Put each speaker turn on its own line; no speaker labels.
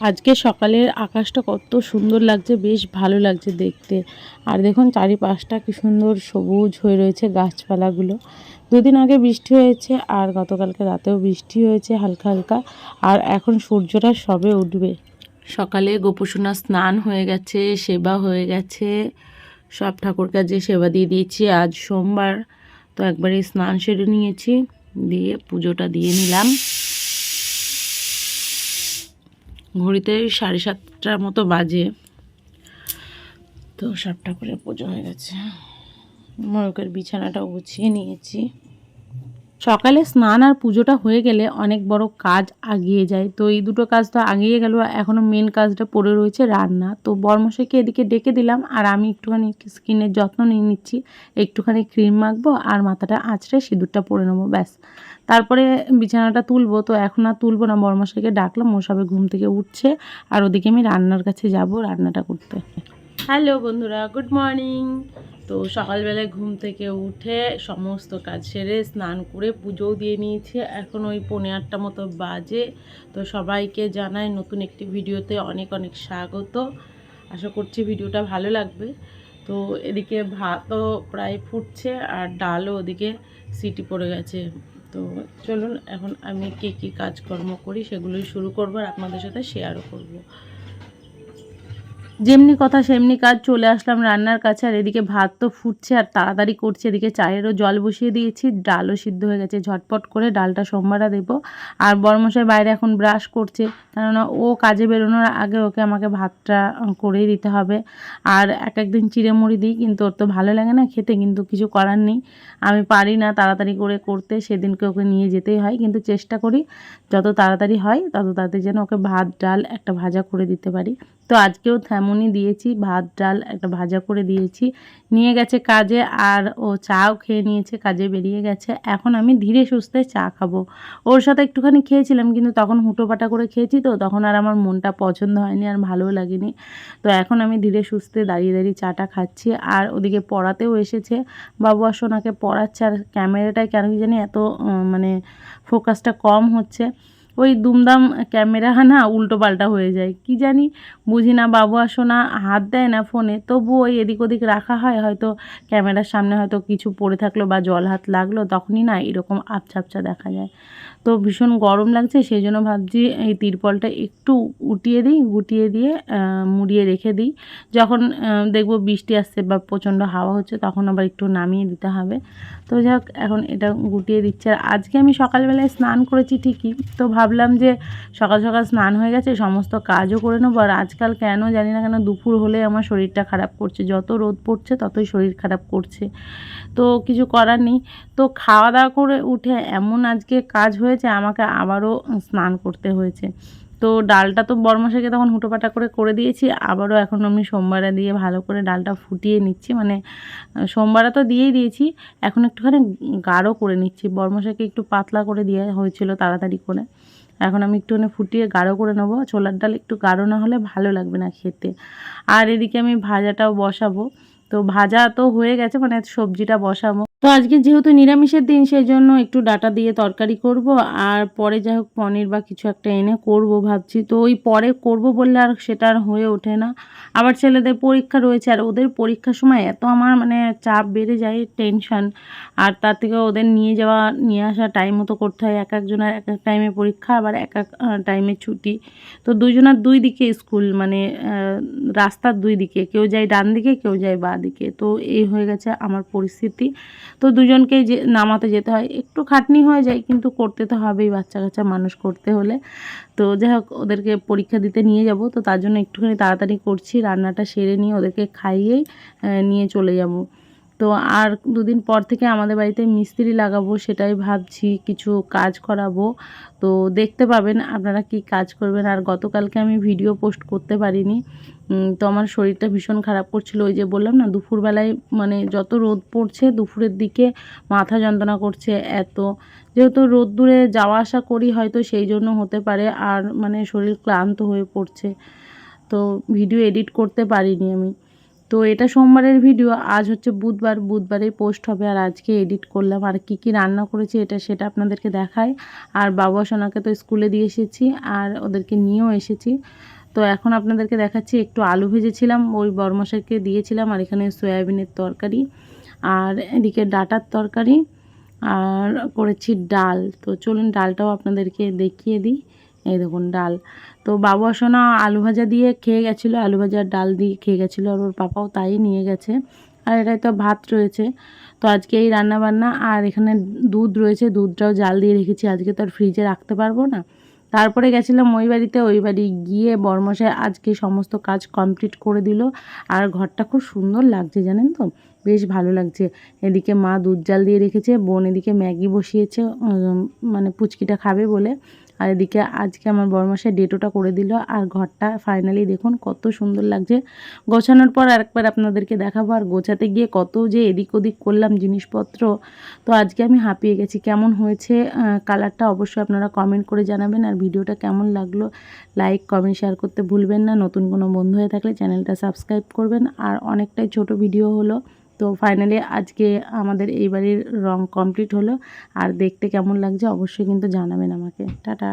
আজকে সকালের আকাশটা কত সুন্দর লাগছে, বেশ ভালো লাগছে দেখতে। আর দেখুন, চারিপাশটা কি সুন্দর সবুজ হয়ে রয়েছে গাছপালাগুলো। দুদিন আগে বৃষ্টি হয়েছে, আর গতকালকে রাতেও বৃষ্টি হয়েছে হালকা হালকা, আর এখন সূর্যটা সবে উঠবে। সকালে গোপুসোনা স্নান হয়ে গেছে, সেবা হয়ে গেছে। সব ঠাকুর কাজে সেবা দিয়ে দিয়েছি, আজ সোমবার। তো একবারে স্নান সেরে নিয়েছি, দিয়ে পুজোটা দিয়ে নিলাম। ঘড়িতে সাড়ে সাতটার মতো বাজে। তো সাতটা করে পুজো হয়ে গেছে। ময়ূকের বিছানাটাও গুছিয়ে নিয়েছি। সকালে স্নান আর পুজোটা হয়ে গেলে অনেক বড় কাজ আগিয়ে যায়। তো এই দুটো কাজ তো আগিয়ে গেল এখনও মেন কাজটা পড়ে রয়েছে রান্না। তো বর্মশাইকে এদিকে ডেকে দিলাম, আর আমি একটুখানি স্কিনের যত্ন নিয়ে নিচ্ছি। একটুখানি ক্রিম মাখবো, আর মাথাটা আঁচড়ে সিঁদুরটা পরে নেব, ব্যাস। তারপরে বিছানাটা তুলবো, তো এখন আর তুলবো না। বর্মশাইকে ডাকলাম, ও সবে ঘুম থেকে উঠছে, আর ওদিকে আমি রান্নার কাছে যাব রান্নাটা করতে। হ্যালো বন্ধুরা গুড মর্নিং তো সকালবেলায় ঘুম থেকে উঠে সমস্ত কাজ সেরে স্নান করে পুজোও দিয়ে নিয়েছি। এখন ওই পৌনে আটটা মতো বাজে। তো সবাইকে জানাই নতুন একটি ভিডিওতে অনেক অনেক স্বাগত। আশা করছি ভিডিওটা ভালো লাগবে। তো এদিকে ভাতও প্রায় ফুটছে আর ডালও ওদিকে সিটি পড়ে গেছে। তো চলুন, এখন আমি কী কী কাজকর্ম করি সেগুলোই শুরু করব আর আপনাদের সাথে শেয়ারও করব। যেমনি কথা সেমনি কাজ চলে আসলাম রান্নার কাছে, আর এদিকে ভাত তো ফুটছে আর তাড়াতাড়ি করছে। এদিকে চায়েরও জল বসিয়ে দিয়েছি, ডালও সিদ্ধ হয়ে গেছে, ঝটপট করে ডালটা সোমবারা দেবো। আর বড়মশাই বাইরে এখন ব্রাশ করছে, কেননা ও কাজে বেরোনোর আগে ওকে আমাকে ভাতটা করেই দিতে হবে। আর এক একদিন চিড়ে মুড়ি দিই, কিন্তু ওর তো ভালো লাগে না খেতে, কিন্তু কিছু করার নেই। আমি পারি না তাড়াতাড়ি করে করতে, সেদিনকে ওকে নিয়ে যেতেই হয়, কিন্তু চেষ্টা করি, যত তাড়াতাড়ি হয় তত তাড়াতাড়ি যেন ওকে ভাত, ডাল একটা ভাজা করে দিতে পারি। তো আজকেও তেমনই দিয়েছি, ভাত, ডাল একটা ভাজা করে দিয়েছি। নিয়ে গেছে কাজে আর ও চাও খেয়ে নিয়েছে, কাজে বেরিয়ে গেছে। এখন আমি ধীরে সুস্থে চা খাব। ওর সাথে একটুখানি খেয়েছিলাম, কিন্তু তখন হুটোপাটা করে খেয়েছি তো, তখন আর আমার মনটা পছন্দ হয়নি আর ভালোও লাগেনি। তো এখন আমি ধীরে সুস্থে দাঁড়িয়ে দাঁড়িয়ে চাটা খাচ্ছি। আর ওদিকে পড়াতেও এসেছে। বাবু আর সোনাকে পড়াচ্ছে। আর ক্যামেরাটায় কেন কি জানি এত মানে ফোকাসটা কম হচ্ছে। ওই দুমদাম ক্যামেরা না উল্টো পাল্টা হয়ে যায়। কি জানি? বুঝি না বাবু আর সোনা হাত দেয় না ফোনে। তবু ওই এদিক ওদিক রাখা হয়, হয়তো ক্যামেরার সামনে হয়তো কিছু পড়ে থাকল বা জল হাত লাগল, তখনই না এরকম আবছা আবছা দেখা যায়। তো ভীষণ গরম লাগছে সেই জন্য ভাবছি এই তিরপলটা একটু উটিয়ে দিই, গুটিয়ে দিয়ে মুড়িয়ে রেখে দিই। যখন দেখব বৃষ্টি আসছে বা প্রচণ্ড হাওয়া হচ্ছে, তখন আবার একটু নামিয়ে দিতে হবে। তো যাই এখন এটা গুটিয়ে দিচ্ছে। আর আজকে আমি সকালবেলায় স্নান করেছি ঠিকই, তো ভাবলাম যে সকাল সকাল স্নান হয়ে গেছে, সমস্ত কাজও করে নেব। আর আজকাল কেন জানি না কেন দুপুর হলে আমার শরীরটা খারাপ করছে। যত রোদ পড়ছে ততই শরীর খারাপ করছে। তো কিছু করার নেই। তো খাওয়া দাওয়া করে উঠে এমন আজকে কাজ হয়েছে, আমাকে আবারও স্নান করতে হয়েছে। তো ডালটা তো বরমাসাকে তখন হুটোপাটা করে করে দিয়েছি। আবারও এখন আমি সোমবারে দিয়ে ভালো করে ডালটা ফুটিয়ে নিচ্ছি। মানে সোমবারে তো দিয়েই দিয়েছি। এখন একটুখানি গাঢ় করে নিচ্ছি। বরমশাইকে একটু পাতলা করে দেওয়া হয়েছিল তাড়াতাড়ি করে। এখন আমি একটুখানি ফুটিয়ে গাঢ় করে নেব। ছোলার ডাল একটু গাঢ় না হলে ভালো লাগবে না খেতে। আর এদিকে আমি ভাজাটাও বসাবো। তো ভাজা তো হয়ে গেছে মানে সবজিটা বসাবো। তো আজকে যেহেতু নিরামিষের দিন সেই জন্য একটু ডাটা দিয়ে তরকারি করব। আর পরে যাই হোক পনির বা কিছু একটা এনে করব ভাবছি। তো ওই পরে করব বললে আর সেটা আর হয়ে ওঠে না। আবার ছেলেদের পরীক্ষা রয়েছে, আর ওদের পরীক্ষার সময় এত আমার মানে চাপ বেড়ে যায়, টেনশন। আর তার থেকে ওদের নিয়ে যাওয়া, নিয়ে আসা টাইম মতো করতে হয়। এক একজনের এক এক টাইমে পরীক্ষা, আবার এক এক টাইমে ছুটি। তো দুজনের দুই দিকে স্কুল মানে রাস্তার দুই দিকে। কেউ যায় ডান দিকে, কেউ যায় বাঁ দিকে। তো এই হয়ে গেছে আমার পরিস্থিতি। তো দুজনকে যে নামাতে যেতে হয়, একটু খাটনি হয়ে যায়, কিন্তু করতে তো হবেই বাচ্চা কাচ্চা মানুষ করতে হলে। তো যাই হোক, ওদেরকে পরীক্ষা দিতে নিয়ে যাব। তো তার জন্য একটুখানি তাড়াতাড়ি করছি, রান্নাটা সেরে নিয়ে ওদেরকে খাইয়েই নিয়ে চলে যাব। তো আর দুদিন পর থেকে আমাদের বাড়িতে মিস্ত্রি লাগাবো সেটাই ভাবছি, কিছু কাজ করাবো। তো দেখতে পাবেন আপনারা কি কাজ করবেন। আর গতকালকে আমি ভিডিও পোস্ট করতে পারিনি। তো আমার শরীরটা ভীষণ খারাপ করছিল। ওই যে বললাম না, দুপুরবেলায় মানে যত রোদ পড়ছে, দুপুরের দিকে মাথা যন্ত্রণা করছে এত। যেহেতু রোদ্দুরে যাওয়া আসা করি হয়তো সেই জন্য হতে পারে। আর মানে শরীর ক্লান্ত হয়ে পড়ছে। তো ভিডিও এডিট করতে পারিনি আমি। তো এটা সোমবারের ভিডিও আজ হচ্ছে বুধবার, বুধবারেই পোস্ট হবে আর আজকে এডিট করলাম আর কি কি রান্না করেছি এটা সেটা আপনাদেরকে দেখায় আর বাবা সোনাকে তো স্কুলে দিয়ে এসেছি আর ওদেরকে নিয়েও এসেছি। তো এখন আপনাদেরকে দেখাচ্ছি, একটু আলু ভেজেছিলাম, ওই বরমশাইকে দিয়েছিলাম আর এখানে সয়াবিনের তরকারি। আর এদিকে ডাটার তরকারি আর করেছি ডাল। তো চলুন ডালটাও আপনাদেরকে দেখিয়ে দিই। এই দেখুন, ডাল। তো বাবু সোনা আলু ভাজা দিয়ে খেয়ে গেছিল, আলু ভাজার ডাল দিয়ে খেয়ে গেছিল, আর ওর পাপাও তাই নিয়ে গেছে। আর এটাই তো ভাত রয়েছে। তো আজকে এই রান্না বান্না আর এখানে দুধ রয়েছে, দুধটাও জাল দিয়ে রেখেছি। আজকে তো আর ফ্রিজে রাখতে পারব না। তারপরে গেছিলাম ওই বাড়িতে, ওই বাড়ি গিয়ে বর্মশাই আজকে সমস্ত কাজ কমপ্লিট করে দিল। আর ঘরটা খুব সুন্দর লাগছে, জানেন তো? বেশ ভালো লাগছে। এদিকে মা দুধ জাল দিয়ে রেখেছে, বোন এদিকে ম্যাগি বসিয়েছে মানে পুচকিটা খাবে বলে। আর এদিকে আজকে আমার বড়মশাই ডেটোটা করে দিল আর ঘরটা ফাইনালি দেখুন কত সুন্দর লাগছে। গোছানোর পর আরেকবার আপনাদেরকে দেখাবো আর গোছাতে গিয়ে কত যে এদিক ওদিক করলাম জিনিসপত্র। তো আজকে আমি হাঁপিয়ে গেছি, কেমন হয়েছে কালারটা অবশ্যই আপনারা কমেন্ট করে জানাবেন আর ভিডিওটা কেমন লাগল লাইক কমেন্ট শেয়ার করতে ভুলবেন না। নতুন কোনো বন্ধু হয়ে থাকলে চ্যানেলটা সাবস্ক্রাইব করবেন। আর অনেকটাই ছোট ভিডিও হলো। তো ফাইনালি আজকে আমাদের এই বাড়ির রং কমপ্লিট হলো। আর দেখতে কেমন লাগছে অবশ্যই কিন্তু জানাবেন আমাকে। টাটা।